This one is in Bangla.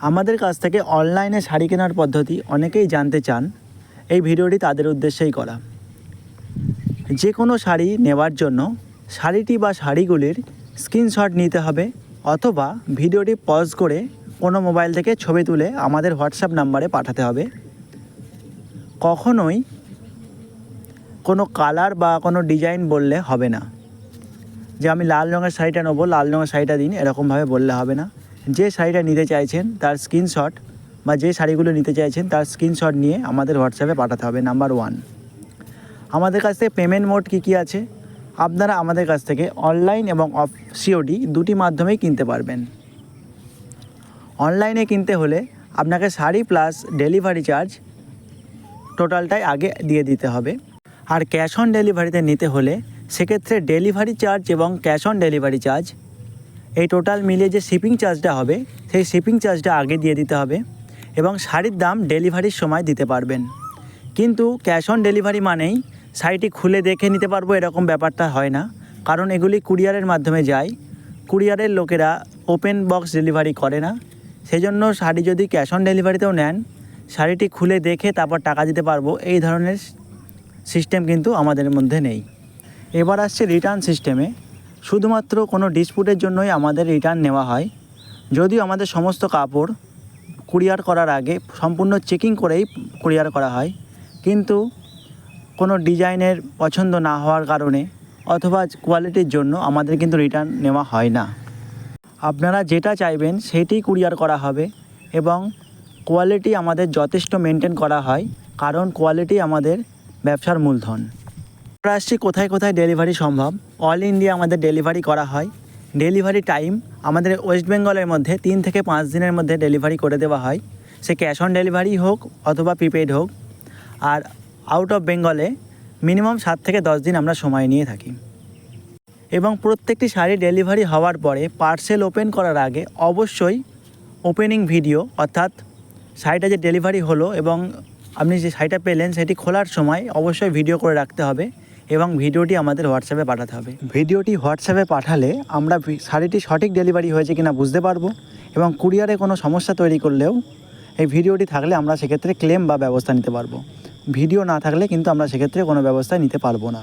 আমাদের কাছ থেকে অনলাইনে শাড়ি কেনার পদ্ধতি অনেকেই জানতে চান, এই ভিডিওটি তাদের উদ্দেশ্যেই করা। যে কোনো শাড়ি নেওয়ার জন্য শাড়িটি বা শাড়িগুলির স্ক্রিনশট নিতে হবে অথবা ভিডিওটি পজ করে কোনো মোবাইল থেকে ছবি তুলে আমাদের হোয়াটসঅ্যাপ নাম্বারে পাঠাতে হবে। কখনোই কোনো কালার বা কোনো ডিজাইন বললে হবে না। যে আমি লাল রঙের শাড়িটা নেব, লাল রঙের শাড়িটা দিন, এরকমভাবে বললে হবে না। যে শাড়িটা নিতে চাইছেন, তার স্ক্রিনশট বা যে শাড়িগুলো নিতে চাইছেন, তার স্ক্রিনশট নিয়ে আমাদের হোয়াটসঅ্যাপে পাঠাতে হবে নাম্বার ওয়ান আমাদের কাছ থেকে পেমেন্ট মোড কী কী আছে? আপনারা আমাদের কাছ থেকে অনলাইন এবং অফ সিওডি দুটি মাধ্যমেই কিনতে পারবেন। অনলাইনে কিনতে হলে আপনাকে শাড়ি প্লাস ডেলিভারি চার্জ টোটালটাই আগে দিয়ে দিতে হবে। আর ক্যাশ অন ডেলিভারিতে নিতে হলে সেক্ষেত্রে ডেলিভারি চার্জ এবং ক্যাশ অন ডেলিভারি চার্জ এই টোটাল মিলিয়ে যে শিপিং চার্জটা হবে, সেই শিপিং চার্জটা আগে দিয়ে দিতে হবে এবং শাড়ির দাম ডেলিভারির সময় দিতে পারবেন। কিন্তু ক্যাশ অন ডেলিভারি মানেই শাড়িটি খুলে দেখে নিতে পারব এরকম ব্যাপারটা হয় না। কারণ এগুলি কুরিয়ারের মাধ্যমে যায়। কুরিয়ারের লোকেরা ওপেন বক্স ডেলিভারি করে না। সেই জন্য শাড়ি যদি ক্যাশ অন ডেলিভারিতেও নেন, শাড়িটি খুলে দেখে তারপর টাকা দিতে পারব। এই ধরনের সিস্টেম কিন্তু আমাদের মধ্যে নেই। এবার আসছে রিটার্ন সিস্টেমে শুধুমাত্র কোনো ডিসপুটের জন্যই আমাদের রিটার্ন নেওয়া হয়। যদিও আমাদের সমস্ত কাপড় কুরিয়ার করার আগে সম্পূর্ণ চেকিং করেই কুরিয়ার করা হয়। কিন্তু কোনো ডিজাইনের পছন্দ না হওয়ার কারণে অথবা কোয়ালিটির জন্য আমাদের কিন্তু রিটার্ন নেওয়া হয় না। আপনারা যেটা চাইবেন সেটি কুরিয়ার করা হবে এবং কোয়ালিটি আমাদের যথেষ্ট মেনটেন করা হয়, কারণ কোয়ালিটি আমাদের ব্যবসার মূলধন। আমরা আসছি কোথায় কোথায় ডেলিভারি সম্ভব? অল ইন্ডিয়া আমাদের ডেলিভারি করা হয়। ডেলিভারি টাইম আমাদের ওয়েস্ট বেঙ্গলের মধ্যে তিন থেকে পাঁচ দিনের মধ্যে ডেলিভারি করে দেওয়া হয়। সে ক্যাশ অন ডেলিভারি হোক অথবা প্রিপেড হোক। আর আউট অফ বেঙ্গলে মিনিমাম সাত থেকে দশ দিন আমরা সময় নিয়ে থাকি। এবং প্রত্যেকটি শাড়ি ডেলিভারি হওয়ার পরে পার্সেল ওপেন করার আগে অবশ্যই ওপেনিং ভিডিও অর্থাৎ শাড়িটা যে ডেলিভারি হলো এবং আপনি যে শাড়িটা পেলেন সেটি খোলার সময় অবশ্যই ভিডিও করে রাখতে হবে। এবং ভিডিওটি আমাদের হোয়াটসঅ্যাপে পাঠাতে হবে। ভিডিওটি হোয়াটসঅ্যাপে পাঠালে আমরা শাড়িটি সঠিক ডেলিভারি হয়েছে কিনা বুঝতে পারব এবং কুরিয়ারে কোনো সমস্যা তৈরি করলেও এই ভিডিওটি থাকলে আমরা সেক্ষেত্রে ক্লেম বা ব্যবস্থা নিতে পারব। ভিডিও না থাকলে কিন্তু আমরা সেক্ষেত্রে কোনো ব্যবস্থা নিতে পারব না।